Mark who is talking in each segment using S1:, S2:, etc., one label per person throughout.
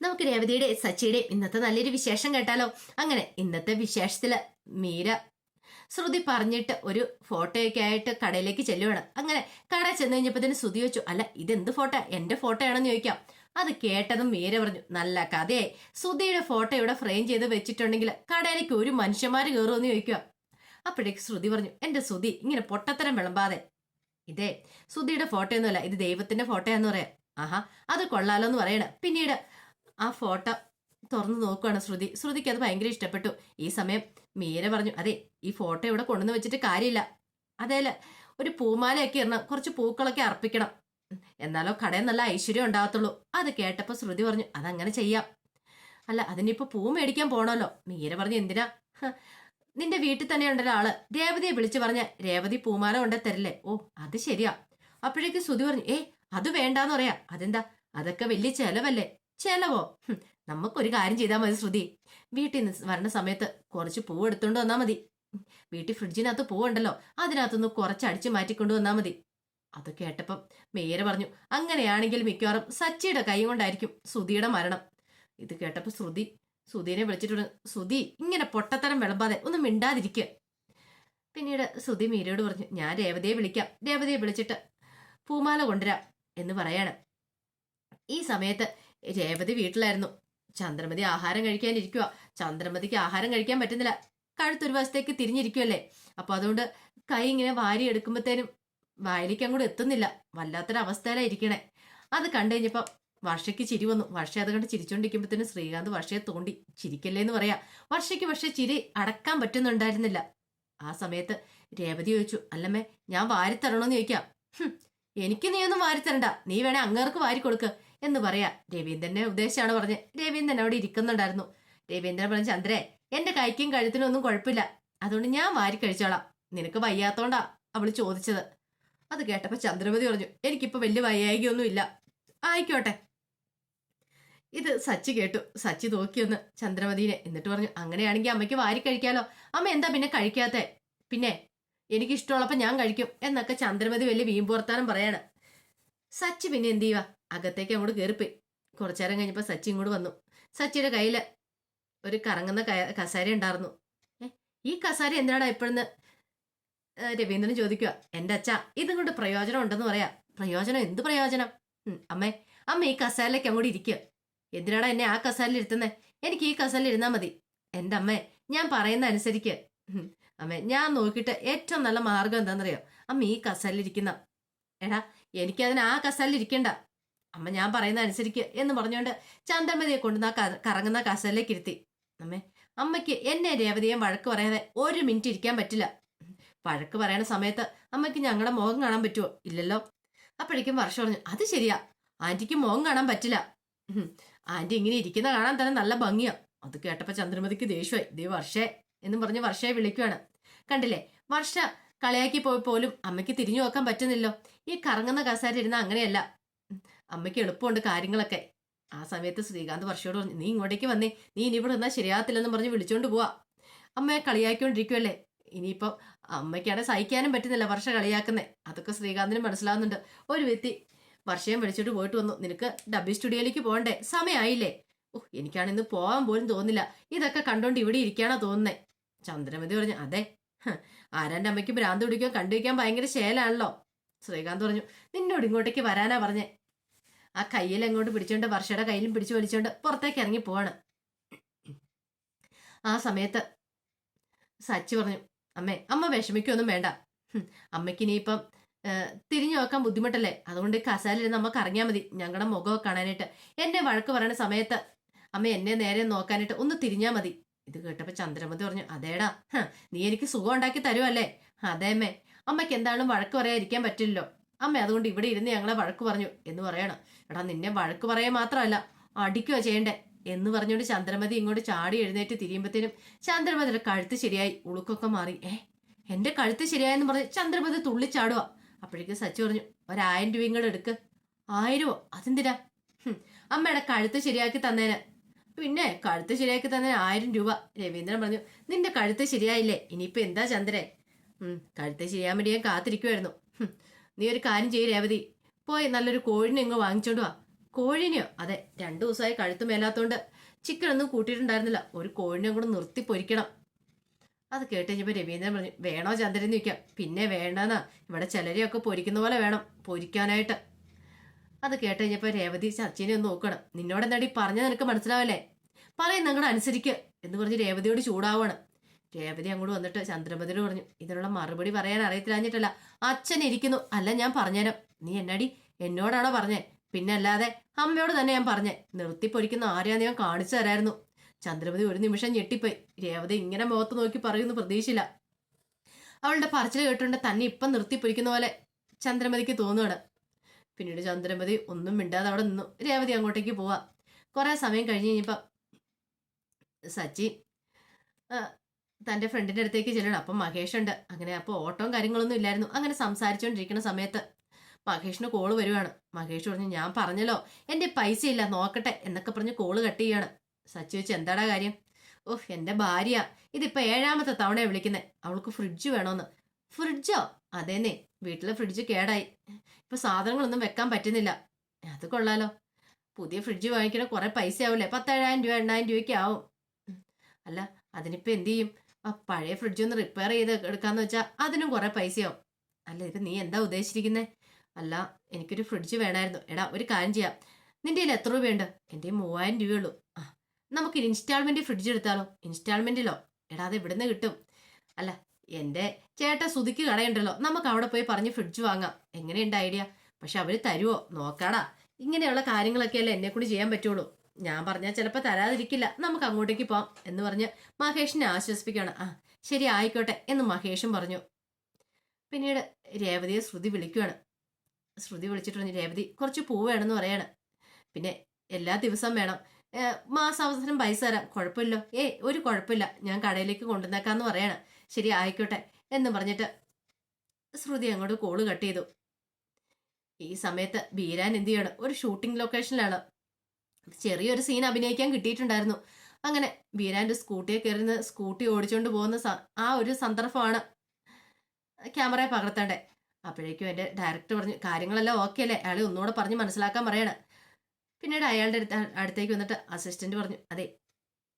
S1: നമുക്ക് രേവതിയുടെ സച്ചിയുടെ ഇന്നത്തെ നല്ലൊരു വിശേഷം കേട്ടാലോ? അങ്ങനെ ഇന്നത്തെ വിശേഷത്തിൽ മീര ശ്രുതി പറഞ്ഞിട്ട് ഒരു ഫോട്ടോയൊക്കെ ആയിട്ട് കടയിലേക്ക് ചെല്ലുവാണ്. അങ്ങനെ കട ചെന്ന് കഴിഞ്ഞപ്പോ ശ്രുതി വെച്ചു അല്ല ഇതെന്ത് ഫോട്ടോ? എന്റെ ഫോട്ടോ ആണെന്ന് ചോദിക്കാം. അത് കേട്ടതും മീര പറഞ്ഞു നല്ല കഥയെ ശ്രുതിയുടെ ഫോട്ടോ ഇവിടെ ഫ്രെയിം ചെയ്ത് വെച്ചിട്ടുണ്ടെങ്കിൽ കടയിലേക്ക് ഒരു മനുഷ്യന്മാര് കയറുമെന്ന് ചോദിക്കുക അപ്പോഴേക്ക് ശ്രുതി പറഞ്ഞു എന്റെ ശ്രുതി ഇങ്ങനെ പൊട്ടത്തരം വിളമ്പാതെ. ഇതേ ശ്രുതിയുടെ ഫോട്ടോ ഒന്നുമല്ല ഇത് ദൈവത്തിന്റെ ഫോട്ടോ എന്ന് പറയാം. ആഹാ അത് കൊള്ളാലോ എന്ന് പറയണ. പിന്നീട് ആ ഫോട്ടോ തുറന്നു നോക്കുവാണ് ശ്രുതി. ശ്രുതിക്ക് അത് ഭയങ്കര ഇഷ്ടപ്പെട്ടു. ഈ സമയം മീര പറഞ്ഞു അതെ ഈ ഫോട്ടോ ഇവിടെ കൊണ്ടുവന്ന് വെച്ചിട്ട് കാര്യമില്ല. അതേല ഒരു പൂമാലയൊക്കെ ഇടണം കുറച്ച് പൂക്കളൊക്കെ അർപ്പിക്കണം. എന്നാലോ കടയിൽ നല്ല ഐശ്വര്യം ഉണ്ടാകത്തുള്ളൂ. അത് കേട്ടപ്പോൾ ശ്രുതി പറഞ്ഞു അതങ്ങനെ ചെയ്യാം. അല്ല അതിനിപ്പോൾ പൂ മേടിക്കാൻ പോണല്ലോ മീര പറഞ്ഞു എന്തിനാ? നിന്റെ വീട്ടിൽ തന്നെ ഉണ്ടല്ലോ ആൾ. രേവതിയെ വിളിച്ചു പറഞ്ഞ രേവതി പൂമാല കൊണ്ടേ തരില്ലേ ഓ അത് ശരിയാ. അപ്പോഴേക്ക് ശ്രുതി പറഞ്ഞു ഏ അത് വേണ്ടാന്ന് പറയാ. അതെന്താ? അതൊക്കെ വലിയ ചെലവല്ലേ. ചെലവോ? നമുക്കൊരു കാര്യം ചെയ്താൽ മതി ശ്രുതി. വീട്ടിൽ നിന്ന് വരണ സമയത്ത് കുറച്ച് പൂവ് എടുത്തുകൊണ്ട് വന്നാൽ മതി. വീട്ടിൽ ഫ്രിഡ്ജിനകത്ത് പൂവുണ്ടല്ലോ അതിനകത്തുനിന്ന് കുറച്ച് അടിച്ചു മാറ്റിക്കൊണ്ട് വന്നാൽ മതി. അത് കേട്ടപ്പം മേരെ പറഞ്ഞു അങ്ങനെയാണെങ്കിൽ മിക്കവാറും സച്ചിയുടെ കൈ കൊണ്ടായിരിക്കും ശ്രുതിയുടെ മരണം. ഇത് കേട്ടപ്പോൾ ശ്രുതി ശ്രുതിനെ വിളിച്ചിട്ടുണ്ട് ശ്രുതി ഇങ്ങനെ പൊട്ടത്തരം വിളമ്പാതെ ഒന്ന് മിണ്ടാതിരിക്കുക പിന്നീട് ശ്രുതി മീരയോട് പറഞ്ഞു ഞാൻ രേവതിയെ വിളിക്കാം. രേവതിയെ വിളിച്ചിട്ട് പൂമാല കൊണ്ടുവരാം എന്ന് പറയാണ്. ഈ സമയത്ത് രേവതി വീട്ടിലായിരുന്നു. ചന്ദ്രമതി ആഹാരം കഴിക്കാനിരിക്കുക ചന്ദ്രമതിക്ക് ആഹാരം കഴിക്കാൻ പറ്റുന്നില്ല. കഴുത്തൊരു വശത്തേക്ക് തിരിഞ്ഞിരിക്കുമല്ലേ അപ്പൊ അതുകൊണ്ട് കൈ ഇങ്ങനെ വാരി എടുക്കുമ്പോഴത്തേനും വായിലേക്ക് അങ്ങോട്ട് എത്തുന്നില്ല. വല്ലാത്തൊരവസ്ഥയിലാണ് ഇരിക്കണേ. അത് കണ്ടു കഴിഞ്ഞപ്പോൾ വർഷയ്ക്ക് ചിരി വന്നു. വർഷ അത് കണ്ട് ചിരിച്ചോണ്ടിരിക്കുമ്പോഴത്തേനും ശ്രീകാന്ത് വർഷയെ തോണ്ടി ചിരിക്കല്ലേ എന്ന് പറയാം. വർഷയ്ക്ക് പക്ഷേ ചിരി അടക്കാൻ പറ്റുന്നുണ്ടായിരുന്നില്ല. ആ സമയത്ത് രേവതി ചോദിച്ചു അല്ലമ്മേ ഞാൻ വാരിത്തരണോന്ന് ചോദിക്കാം. "ഹും, എനിക്ക് നീ ഒന്നും വാരിത്തരണ്ട. നീ വേണേ അങ്ങേർക്ക് വാരി കൊടുക്ക് എന്ന് പറയാ. രവീന്ദ്രനെ ഉദ്ദേശമാണ് പറഞ്ഞത് രവീന്ദ്രൻ അവിടെ ഇരിക്കുന്നുണ്ടായിരുന്നു. രവീന്ദ്രൻ പറഞ്ഞു ചന്ദ്രേ എന്റെ കൈക്കും കഴുത്തിനും ഒന്നും കുഴപ്പമില്ല. അതുകൊണ്ട് ഞാൻ വാരി കഴിച്ചോളാം. നിനക്ക് വയ്യാത്തോണ്ടാ അവൾ ചോദിച്ചത്. അത് കേട്ടപ്പോ ചന്ദ്രമതി പറഞ്ഞു എനിക്കിപ്പോ വലിയ വയ്യായികയൊന്നും ഇല്ല ആയിക്കോട്ടെ. ഇത് സച്ചി കേട്ടു. സച്ചി നോക്കിയൊന്ന് ചന്ദ്രമതിനെ എന്നിട്ട് പറഞ്ഞു അങ്ങനെയാണെങ്കിൽ അമ്മയ്ക്ക് വാരി കഴിക്കാലോ. അമ്മ എന്താ പിന്നെ കഴിക്കാത്തെ? പിന്നെ എനിക്ക് ഇഷ്ടമുള്ളപ്പോ ഞാൻ കഴിക്കും എന്നൊക്കെ ചന്ദ്രമതി വലിയ വീമ്പുവർത്താനം പറയാണ്. സച്ചി പിന്നെ എന്ത് ചെയ്യുക അകത്തേക്ക് അങ്ങോട്ട് കയറിപ്പോയി കുറച്ചേരം കഴിഞ്ഞപ്പോൾ സച്ചി ഇങ്ങോട്ട് വന്നു. സച്ചിയുടെ കയ്യിൽ ഒരു കറങ്ങുന്ന കസാര ഉണ്ടായിരുന്നു. ഈ കസാര എന്തിനാടാ ഇപ്പോഴെന്ന്? രവീന്ദ്രൻ ചോദിക്കുക എന്റെ അച്ഛ ഇതും കൊണ്ട് പ്രയോജനം ഉണ്ടെന്ന് പറയാ. പ്രയോജനം എന്ത് പ്രയോജനം? അമ്മേ അമ്മ ഈ കസേരയിലേക്ക് അങ്ങോട്ട് ഇരിക്കുക എന്തിനാടാ എന്നെ ആ കസേരയിൽ ഇരുത്തുന്നത് എനിക്ക് ഈ കസേരയിൽ ഇരുന്നാ മതി. എന്റെ അമ്മേ ഞാൻ പറയുന്ന അനുസരിക്ക്. അമ്മേ ഞാൻ നോക്കിയിട്ട് ഏറ്റവും നല്ല മാർഗം എന്താണെന്നറിയോ അമ്മ ഈ കസാലിൽ ഇരിക്കുന്ന. എടാ എനിക്കതിന് ആ കസാലിൽ ഇരിക്കണ്ട. അമ്മ ഞാൻ പറയുന്ന അനുസരിക്കുക എന്ന് പറഞ്ഞുകൊണ്ട് ചന്ദ്രമതിയെ കൊണ്ട് ആ ക- കറങ്ങുന്ന കസലിലേക്ക് ഇരുത്തി. അമ്മേ അമ്മയ്ക്ക് എന്നെ രേവതിയെ വഴക്ക് പറയാതെ ഒരു മിനിറ്റ് ഇരിക്കാൻ പറ്റില്ല. വഴക്ക് പറയണ സമയത്ത് അമ്മയ്ക്ക് ഞങ്ങളുടെ മുഖം കാണാൻ പറ്റുമോ ഇല്ലല്ലോ. അപ്പോഴേക്കും വർഷം പറഞ്ഞു അത് ശരിയാ. ആന്റിക്ക് മുഖം കാണാൻ പറ്റില്ല. ആന്റി ഇങ്ങനെ ഇരിക്കുന്ന കാണാൻ തന്നെ നല്ല ഭംഗിയാ. അത് കേട്ടപ്പോൾ ചന്ദ്രമതിക്ക് ദേഷ്യമായി. ദേ വർഷേ എന്നും പറഞ്ഞ് വർഷയെ വിളിക്കുവാണ്. കണ്ടില്ലേ? വർഷ കളിയാക്കി പോയി പോലും അമ്മയ്ക്ക് തിരിഞ്ഞു നോക്കാൻ പറ്റുന്നില്ലോ. ഈ കറങ്ങുന്ന കസാരി ഇരുന്ന അങ്ങനെയല്ല. അമ്മയ്ക്ക് എളുപ്പമുണ്ട് കാര്യങ്ങളൊക്കെ. ആ സമയത്ത് ശ്രീകാന്ത് വർഷയോട് പറഞ്ഞു നീ ഇങ്ങോട്ടേക്ക് വന്നേ. നീ ഇനി ഇവിടെ നിന്നാൽ ശരിയാകത്തില്ലെന്ന് പറഞ്ഞ് വിളിച്ചോണ്ട് പോവാ. അമ്മയെ കളിയാക്കിക്കൊണ്ടിരിക്കുവല്ലേ. ഇനിയിപ്പം അമ്മയ്ക്കാണെ സഹിക്കാനും പറ്റുന്നില്ല വർഷ കളിയാക്കുന്നേ. അതൊക്കെ ശ്രീകാന്തിന് മനസ്സിലാവുന്നുണ്ട്. ഒരു വ്യക്തി വർഷയും വിളിച്ചിട്ട് പോയിട്ട് വന്നു. നിനക്ക് ഡബി സ്റ്റുഡിയോയിലേക്ക് പോകണ്ടേ? സമയമായില്ലേ ഓ എനിക്കാണിന്ന് പോകാൻ പോലും തോന്നില്ല ഇതൊക്കെ കണ്ടോണ്ട് ഇവിടെ ഇരിക്കാണോ തോന്നുന്നേ. ചന്ദ്രമതി പറഞ്ഞു അതെ. ആരാന്റെ അമ്മയ്ക്ക് ഭ്രാന്ത് പിടിക്കാൻ കണ്ടുവയ്ക്കാൻ ഭയങ്കര ശേലാണല്ലോ. ശ്രീകാന്ത് പറഞ്ഞു നിന്നോട് ഇങ്ങോട്ടേക്ക് വരാനാ പറഞ്ഞേ. ആ കയ്യിൽ എങ്ങോട്ട് പിടിച്ചോണ്ട് വർഷയുടെ കയ്യിലും പിടിച്ചു വലിച്ചോണ്ട് പുറത്തേക്ക് ഇറങ്ങി പോവാണ്. ആ സമയത്ത് സച്ചി പറഞ്ഞു അമ്മേ അമ്മ വിഷമിക്കൊന്നും വേണ്ട. അമ്മയ്ക്ക് ഇനിയിപ്പം തിരിഞ്ഞു നോക്കാൻ ബുദ്ധിമുട്ടല്ലേ? അതുകൊണ്ട് കസാലിരുന്ന് അമ്മ കറങ്ങിയാൽ മതി. ഞങ്ങളുടെ മുഖമൊക്കെ കാണാനായിട്ട്. എന്നെ വഴക്ക് പറയുന്ന സമയത്ത് അമ്മ എന്നെ നേരെ നോക്കാനായിട്ട് ഒന്ന് തിരിഞ്ഞാൽ മതി. ഇത് കേട്ടപ്പോൾ ചന്ദ്രമതി പറഞ്ഞു അതേടാ നീ എനിക്ക് സുഖം ഉണ്ടാക്കി തരുമല്ലേ അതേ അമ്മേ അമ്മയ്ക്ക് എന്താണ് വഴക്ക് പറയാതിരിക്കാൻ പറ്റില്ലല്ലോ. അമ്മ അതുകൊണ്ട് ഇവിടെ ഇരുന്ന് ഞങ്ങളെ വഴക്ക് പറഞ്ഞു എന്ന് പറയണം. എടാ നിന്നെ വഴക്ക് പറയാൻ മാത്രമല്ല അടിക്കുക ചെയ്യണ്ടേ എന്ന് പറഞ്ഞുകൊണ്ട് ചന്ദ്രമതി ഇങ്ങോട്ട് ചാടി എഴുന്നേറ്റ് തിരിയുമ്പത്തേനും ചന്ദ്രമതിയുടെ കഴുത്ത് ശരിയായി ഉളുക്കൊക്കെ മാറി. ഏ എന്റെ കഴുത്ത് ശരിയായെന്ന് പറഞ്ഞ് ചന്ദ്രമതി തുള്ളിച്ചാടുക അപ്പോഴേക്കും സച്ചു പറഞ്ഞു ഒരായിരം രൂപ ഇങ്ങോട്ട് എടുക്ക്. ആയിരമോ? അതെന്തിനാ? അമ്മയുടെ കഴുത്ത് ശരിയാക്കി തന്നേന്. പിന്നെ കഴുത്ത് ശരിയാക്കി തന്നേന് ആയിരം രൂപ. രവീന്ദ്രൻ പറഞ്ഞു നിന്റെ കഴുത്ത് ശരിയായില്ലേ? ഇനിയിപ്പോ എന്താ ചന്ദ്രൻ കഴുത്ത് ശരിയാൻ വേണ്ടി ഞാൻ കാത്തിരിക്കുമായിരുന്നു നീ ഒരു കാര്യം ചെയ്യ രേവതി. പോയി നല്ലൊരു കോഴിനെ ഇങ്ങ് വാങ്ങിച്ചോണ്ട് വാ. കോഴിനെയോ? അതെ രണ്ടു ദിവസമായി കഴുത്ത് മേലാത്തോണ്ട് ചിക്കൻ ഒന്നും കൂട്ടിയിട്ടുണ്ടായിരുന്നില്ല. ഒരു കോഴിനെയും കൂടെ നിർത്തി പൊരിക്കണം. അത് കേട്ട് കഴിഞ്ഞപ്പോൾ രവീന്ദ്രൻ പറഞ്ഞു വേണോ ചന്ദ്രൻ ചോദിക്കാം. പിന്നെ വേണ്ടെന്നാ. ഇവിടെ ചിലരെയൊക്കെ പൊരിക്കുന്ന പോലെ വേണം പൊരിക്കാനായിട്ട്. അത് കേട്ട് കഴിഞ്ഞപ്പോൾ രേവതി ചർച്ചിനെ ഒന്ന് നോക്കണം. നിന്നോട് എന്താടി പറഞ്ഞ നിനക്ക് മനസ്സിലാവല്ലേ? പറയും നിങ്ങളുടെ അനുസരിക്ക് എന്ന് പറഞ്ഞ് രേവതിയോട് ചൂടാവാണ്. രേവതി അങ്ങോട്ട് വന്നിട്ട് ചന്ദ്രമതിയോട് പറഞ്ഞു ഇതിനുള്ള മറുപടി പറയാൻ അറിയത്തില്ലാഞ്ഞിട്ടല്ല അച്ഛൻ ഇരിക്കുന്നു. അല്ല ഞാൻ പറഞ്ഞുതരാം നീ എന്നാടി? എന്നോടാണോ പറഞ്ഞേ? പിന്നെ അല്ലാതെ അമ്മയോട് തന്നെ ഞാൻ പറഞ്ഞേ. നിർത്തി പൊരിക്കുന്ന ആരെയാന്ന് ഞാൻ കാണിച്ചു തരായിരുന്നു. ചന്ദ്രപതി ഒരു നിമിഷം ഞെട്ടിപ്പോയി. രേവതി ഇങ്ങനെ മുഖത്ത് നോക്കി പറയുന്നു പ്രതീക്ഷയില്ല. അവളുടെ പറച്ചിൽ കേട്ടുകൊണ്ട് തന്നെ ഇപ്പം നിർത്തി പൊരിക്കുന്ന പോലെ ചന്ദ്രമതിക്ക് തോന്നുകയാണ് പിന്നീട് ചന്ദ്രമതി ഒന്നും മിണ്ടാതെ അവിടെ നിന്നു. രേവതി അങ്ങോട്ടേക്ക് പോവാ. കുറേ സമയം കഴിഞ്ഞ് കഴിഞ്ഞപ്പം സച്ചി തന്റെ ഫ്രണ്ടിന്റെ അടുത്തേക്ക് ചെല്ലണം. അപ്പം മഹേഷ് ഉണ്ട്. അങ്ങനെ അപ്പോൾ ഓട്ടവും കാര്യങ്ങളൊന്നും ഇല്ലായിരുന്നു. അങ്ങനെ സംസാരിച്ചുകൊണ്ടിരിക്കുന്ന സമയത്ത് മഹേഷിന് കോൾ വരുവാണ്. മഹേഷ് പറഞ്ഞു ഞാൻ പറഞ്ഞല്ലോ എന്റെ പൈസ ഇല്ല നോക്കട്ടെ എന്നൊക്കെ പറഞ്ഞ് കോൾ കട്ട് ചെയ്യാണ്. സച്ചു വെച്ച് എന്താടാ കാര്യം? ഓഹ് എന്റെ ഭാര്യ. ഇതിപ്പോൾ ഏഴാമത്തെ തവണയാണ് വിളിക്കുന്നത് അവൾക്ക് ഫ്രിഡ്ജ് വേണമെന്ന് ഫ്രിഡ്ജോ? അതേന്നേ. വീട്ടിലെ ഫ്രിഡ്ജ് കേടായി. ഇപ്പോൾ സാധനങ്ങളൊന്നും വെക്കാൻ പറ്റുന്നില്ല. അത് കൊള്ളാലോ. പുതിയ ഫ്രിഡ്ജ് വാങ്ങിക്കണ കുറേ പൈസ ആവില്ലേ പത്തേഴായിരം രൂപ എണ്ണായിരം രൂപയ്ക്ക് ആവും അല്ല അതിനിപ്പോൾ എന്ത് ചെയ്യും? ആ പഴയ ഫ്രിഡ്ജ് ഒന്ന് റിപ്പയർ ചെയ്ത് എടുക്കാന്ന് വെച്ചാൽ അതിനും കുറെ പൈസയോ അല്ല ഇത് നീ എന്താ ഉദ്ദേശിച്ചിരിക്കുന്നത് അല്ല എനിക്കൊരു ഫ്രിഡ്ജ് വേണമായിരുന്നു എടാ ഒരു കാര്യം ചെയ്യാം. നിന്റെ കയ്യിൽ എത്ര രൂപയുണ്ട്? എന്റെ മൂവായിരം രൂപയുള്ളൂ. ആ നമുക്ക് ഇൻസ്റ്റാൾമെന്റ് ഫ്രിഡ്ജ് എടുത്താലോ? ഇൻസ്റ്റാൾമെന്റിലോ എടാ അത് ഇവിടുന്ന് കിട്ടും. അല്ല എന്റെ ചേട്ട സുതിക്ക് കടയുണ്ടല്ലോ. നമുക്ക് അവിടെ പോയി പറഞ്ഞ് ഫ്രിഡ്ജ് വാങ്ങാം. എങ്ങനെയുണ്ട് ഐഡിയ പക്ഷെ അവർ തരുവോ? നോക്കാടാ. ഇങ്ങനെയുള്ള കാര്യങ്ങളൊക്കെയല്ലേ എന്നെ കൂടി ചെയ്യാൻ പറ്റുള്ളൂ. ഞാൻ പറഞ്ഞാൽ ചിലപ്പോൾ തരാതിരിക്കില്ല. നമുക്ക് അങ്ങോട്ടേക്ക് പോവാം എന്ന് പറഞ്ഞ് മഹേഷിനെ ആശ്വസിപ്പിക്കുകയാണ്. ആ ശരി ആയിക്കോട്ടെ എന്ന് മഹേഷും പറഞ്ഞു. പിന്നീട് രേവതിയെ ശ്രുതി വിളിക്കുകയാണ്. ശ്രുതി വിളിച്ചിട്ട് പറഞ്ഞു രേവതി കുറച്ച് പൂ വേണമെന്ന് പറയാണ്. പിന്നെ എല്ലാ ദിവസവും വേണം. ഏ, മാസാവസാനം പൈസ തരാം. കുഴപ്പമില്ലോ. ഏയ് ഒരു കുഴപ്പമില്ല. ഞാൻ കടയിലേക്ക് കൊണ്ടുവന്നേക്കാന്ന് പറയാണ്. ശരി ആയിക്കോട്ടെ എന്ന് പറഞ്ഞിട്ട് ശ്രുതി അങ്ങോട്ട് കോൾ കട്ട് ചെയ്തു. ഈ സമയത്ത് ബീരാൻ എന്ത് ചെയ്യണം? ഒരു ഷൂട്ടിംഗ് ലൊക്കേഷനിലാണ്. ചെറിയൊരു സീൻ അഭിനയിക്കാൻ കിട്ടിയിട്ടുണ്ടായിരുന്നു. അങ്ങനെ ബീരാന്റെ സ്കൂട്ടിയെ കയറുന്ന സ്കൂട്ടി ഓടിച്ചുകൊണ്ട് പോകുന്ന ആ ഒരു സന്ദർഭമാണ് ക്യാമറയെ പകർത്തേണ്ടേ അപ്പോഴേക്കും എന്റെ ഡയറക്ടർ പറഞ്ഞു കാര്യങ്ങളെല്ലാം ഓക്കെ അല്ലേ? അയാളെ ഒന്നുകൂടെ പറഞ്ഞ് മനസ്സിലാക്കാൻ പറയണം. പിന്നീട് അയാളുടെ അടുത്ത് അടുത്തേക്ക് വന്നിട്ട് അസിസ്റ്റന്റ് പറഞ്ഞു അതെ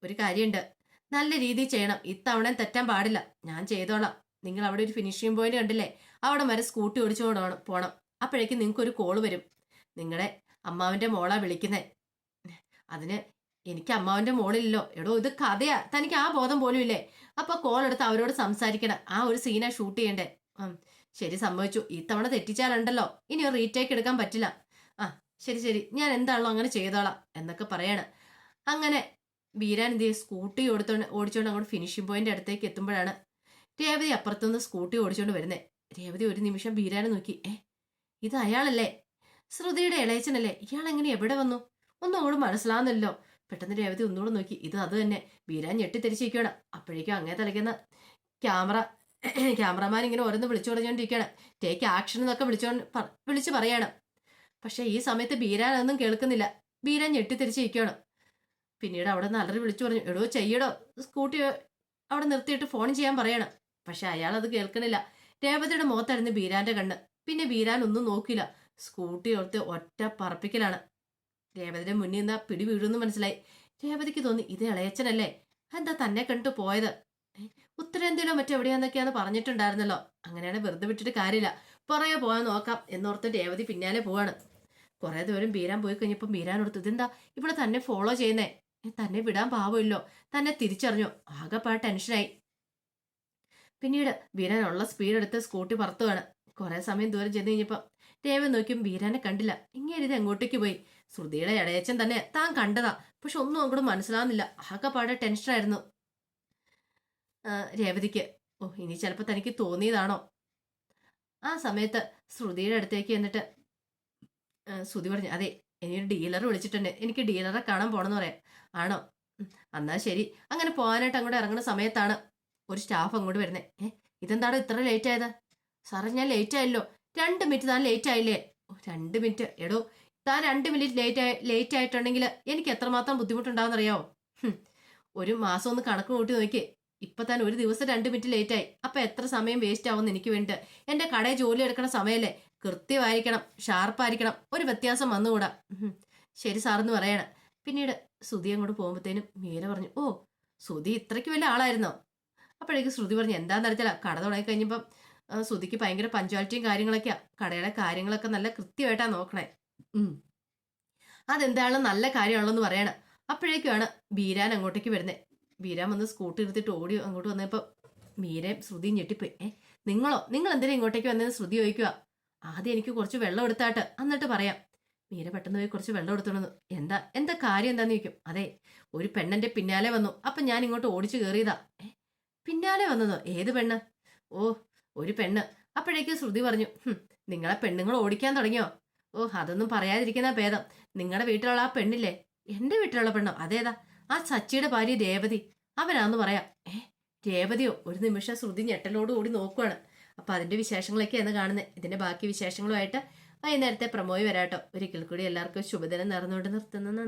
S1: ഒരു കാര്യമുണ്ട്. നല്ല രീതിയിൽ ചെയ്യണം. ഇത്തവണ തെറ്റാൻ പാടില്ല. ഞാൻ ചെയ്തോളാം. നിങ്ങൾ അവിടെ ഒരു ഫിനിഷിംഗ് പോയിന്റ് കണ്ടില്ലേ? അവിടെ വരെ സ്കൂട്ടി ഓടിച്ചു പോകണം പോണം. അപ്പോഴേക്കും നിങ്ങൾക്കൊരു കോൾ വരും. നിങ്ങളുടെ അമ്മാവിന്റെ മോളാ വിളിക്കുന്നേ. അതിന് എനിക്ക് അമ്മാവന്റെ മോളില്ലല്ലോ. എടോ ഇത് കഥയാ. തനിക്ക് ആ ബോധം പോലും ഇല്ലേ? അപ്പൊ കോൾ എടുത്ത് അവരോട് സംസാരിക്കണം. ആ ഒരു സീനാ ഷൂട്ട് ചെയ്യണ്ടേ. ശരി സംഭവിച്ചു ഇത്തവണ തെറ്റിച്ചാലുണ്ടല്ലോ. ഇനി ഒരു റീടേക്ക് എടുക്കാൻ പറ്റില്ല. ആ ശരി ശരി. ഞാൻ എന്താണല്ലോ അങ്ങനെ ചെയ്തോളാം എന്നൊക്കെ പറയാണ്. അങ്ങനെ ബീരാൻ എന്ത് സ്കൂട്ടി ഓടിച്ചോണ്ട് ഓടിച്ചോണ്ട് അങ്ങോട്ട് ഫിനിഷിംഗ് പോയിന്റ് അടുത്തേക്ക് എത്തുമ്പോഴാണ് രേവതി അപ്പുറത്തുനിന്ന് സ്കൂട്ടി ഓടിച്ചോണ്ട് വരുന്നത് രേവതി ഒരു നിമിഷം ബീരാനെ നോക്കി. ഏ ഇത് അയാളല്ലേ? ശ്രുതിയുടെ ഇളയച്ചനല്ലേ? ഇയാൾ എങ്ങനെ എവിടെ വന്നു? ഒന്നും അങ്ങോട്ട് മനസ്സിലാകുന്നല്ലോ പെട്ടെന്ന് രേവതി ഒന്നുകൂടെ നോക്കി. ഇത് അത് തന്നെ. ബീരാൻ ഞെട്ടിത്തിരിച്ചിരിക്കുകയാണ്. അപ്പോഴേക്കും അങ്ങേ തലയ്ക്കുന്ന ക്യാമറ ക്യാമറമാൻ ഇങ്ങനെ ഓരോന്ന് വിളിച്ചു പറഞ്ഞുകൊണ്ടിരിക്കുകയാണ്. ടേക്ക് ആക്ഷൻ എന്നൊക്കെ വിളിച്ചോണ്ട് വിളിച്ച് വിളിച്ചു പറയാണ്. പക്ഷേ ഈ സമയത്ത് ബീരാൻ അതൊന്നും കേൾക്കുന്നില്ല. ബീരാൻ ഞെട്ടിത്തിരിച്ചിരിക്കുകയാണ്. പിന്നീട് അവിടെ നിന്ന് അലറി വിളിച്ചു പറഞ്ഞു എടോ ചെയ്യടോ. സ്കൂട്ടി അവിടെ നിർത്തിയിട്ട് ഫോൺ ചെയ്യാൻ പറയണം. പക്ഷെ അയാൾ അത് കേൾക്കണില്ല. രേവതിയുടെ മുഖത്തായിരുന്നു ബീരാന്റെ കണ്ണ്. പിന്നെ ബീരാൻ ഒന്നും നോക്കില്ല സ്കൂട്ടി ഓർത്ത് ഒറ്റ പറപ്പിക്കലാണ്. രേവതിയുടെ മുന്നിൽ നിന്ന് പിടി വീഴുമെന്ന് മനസ്സിലായി. രേവതിക്ക് തോന്നി ഇത് ഇളയച്ചനല്ലേ എന്താ തന്നെ കണ്ടു പോയത്? ഉത്തരേന്ത്യയിലോ മറ്റെവിടെയാന്നൊക്കെയാന്ന് പറഞ്ഞിട്ടുണ്ടായിരുന്നല്ലോ. അങ്ങനെയാണ് വെറുതെ വിട്ടിട്ട് കാര്യമില്ല. പുറകെ പോകാൻ നോക്കാം എന്നോർത്ത് രേവതി പിന്നാലെ പോവാണ്. കുറെ ദൂരം ബീരാൻ പോയി കഴിഞ്ഞപ്പോൾ ബീരാൻ എടുത്തു ഇതെന്താ? ഇവിടെ തന്നെ ഫോളോ ചെയ്യുന്നേ. തന്നെ വിടാൻ പാവമില്ലോ. തന്നെ തിരിച്ചറിഞ്ഞു. ആകെപ്പാ ടെൻഷനായി. പിന്നീട് ബീരാൻ ഉള്ള സ്പീഡ് എടുത്ത് സ്കൂട്ടി പറത്തുകയാണ് കുറെ സമയം ദൂരം ചെന്ന് കഴിഞ്ഞപ്പോൾ രേവ നോക്കിയും ബീരാനെ കണ്ടില്ല. ഇങ്ങനെ ഇത് എങ്ങോട്ടേക്ക് പോയി? ശ്രുതിയുടെ ഇടയച്ചൻ തന്നെ താൻ കണ്ടതാ. പക്ഷെ ഒന്നും അങ്ങോട്ട് മനസ്സിലാവുന്നില്ല. ആകെപ്പാടെ ടെൻഷനായിരുന്നു. രേവതിക്ക്. ഓ ഇനി ചിലപ്പോൾ തനിക്ക് തോന്നിയതാണോ? ആ സമയത്ത് ശ്രുതിയുടെ അടുത്തേക്ക് എന്നിട്ട് ശ്രുതി പറഞ്ഞു അതെ എനിക്കൊരു ഡീലർ വിളിച്ചിട്ടുണ്ട്. എനിക്ക് ഡീലറെ കാണാൻ പോണെന്ന് പറയാം. ആണോ? എന്നാ ശരി. അങ്ങനെ പോകാനായിട്ട് അങ്ങോട്ട് ഇറങ്ങുന്ന സമയത്താണ് ഒരു സ്റ്റാഫ് അങ്ങോട്ട് വരുന്നത് ഏ ഇതെന്താണോ ഇത്ര ലേറ്റ് ആയത്? സാറേ ഞാൻ ലേറ്റ് ആയല്ലോ. രണ്ട് മിനിറ്റ് താൻ ലേറ്റ് ആയില്ലേ? രണ്ട് മിനിറ്റ് എടോ താൻ രണ്ട് മിനിറ്റ് ലേറ്റ് ആയി ലേറ്റ് ആയിട്ടുണ്ടെങ്കിൽ എനിക്ക് എത്രമാത്രം ബുദ്ധിമുട്ടുണ്ടാവുന്നറിയാവോ ഒരു മാസം ഒന്ന് കണക്ക് കൂട്ടി നോക്കി. ഇപ്പൊ താൻ ഒരു ദിവസം രണ്ട് മിനിറ്റ് ലേറ്റ് ആയി. അപ്പൊ എത്ര സമയം വേസ്റ്റ് ആവുമെന്ന് എനിക്ക് വേണ്ടി എന്റെ കടയിൽ ജോലി എടുക്കണ സമയമല്ലേ? കൃത്യമായിരിക്കണം ഷാർപ്പായിരിക്കണം ഒരു വ്യത്യാസം വന്നുകൂടാ. ശരി സാറെന്ന് പറയണം. പിന്നീട് ശ്രുതി അങ്ങോട്ട് പോകുമ്പോഴത്തേനും മീര പറഞ്ഞു ഓ ശ്രുതി ഇത്രയ്ക്ക് വലിയ ആളായിരുന്നോ? അപ്പോഴേക്ക് ശ്രുതി പറഞ്ഞു എന്താണെന്ന് അറിയത്തില്ല. കട തുടങ്ങി കഴിഞ്ഞപ്പം ശ്രുതിക്ക് ഭയങ്കര പഞ്ച്വാലിറ്റിയും കാര്യങ്ങളൊക്കെയാ. കടയുടെ കാര്യങ്ങളൊക്കെ നല്ല കൃത്യമായിട്ടാ നോക്കണേ. ഉം. അതെന്താണ്? നല്ല കാര്യമാണല്ലോ പറയണം. അപ്പോഴേക്കുമാണ് ബീരാൻ അങ്ങോട്ടേക്ക് വരുന്നത് ബീരാൻ വന്ന് സ്കൂട്ടി എടുത്തിട്ട് ഓടി അങ്ങോട്ട് വന്നപ്പോൾ മീരയും ശ്രുതിയും ഞെട്ടിപ്പോയി. ഏ നിങ്ങളോ? നിങ്ങൾ എന്തിനാ ഇങ്ങോട്ടേക്ക് വന്നതെന്ന് ശ്രുതി ചോദിക്കുക ആദ്യം എനിക്ക് കുറച്ച് വെള്ളം എടുത്താട്ട്. എന്നിട്ട് പറയാം. മീര പെട്ടെന്ന് പോയി കുറച്ച് വെള്ളം എടുത്തോണെന്ന് എന്താ? എന്താ കാര്യം എന്താന്ന് ചോദിക്കും. അതെ ഒരു പെണ്ണന്റെ പിന്നാലെ വന്നു. അപ്പൊ ഞാൻ ഇങ്ങോട്ട് ഓടിച്ചു കയറിയതാ ഏ പിന്നാലെ വന്നതോ? ഏത് പെണ്ണ്? ഓ ഒരു പെണ്ണ്. അപ്പോഴേക്കും ശ്രുതി പറഞ്ഞു നിങ്ങളെ പെണ്ണുങ്ങൾ ഓടിക്കാൻ തുടങ്ങിയോ? ഓ അതൊന്നും പറയാതിരിക്കുന്ന ഭേദം. നിങ്ങളുടെ വീട്ടിലുള്ള ആ പെണ്ണില്ലേ? എന്റെ വീട്ടിലുള്ള പെണ്ണോ? അതേതാ? ആ സച്ചിയുടെ ഭാര്യ രേവതി. അവനാന്ന് പറയാം. ഏ രേവതിയോ? ഒരു നിമിഷം ശ്രുതി ഞെട്ടലോട് കൂടി നോക്കുവാണ്. അപ്പൊ അതിന്റെ വിശേഷങ്ങളൊക്കെയാണ് കാണുന്നത് ഇതിന്റെ ബാക്കി വിശേഷങ്ങളുമായിട്ട് വൈകുന്നേരത്തെ പ്രമോയി വരാട്ടോ. ഒരിക്കൽ കൂടി എല്ലാവർക്കും ശുഭദിനം നേർന്നുകൊണ്ട് നിർത്തുന്നു.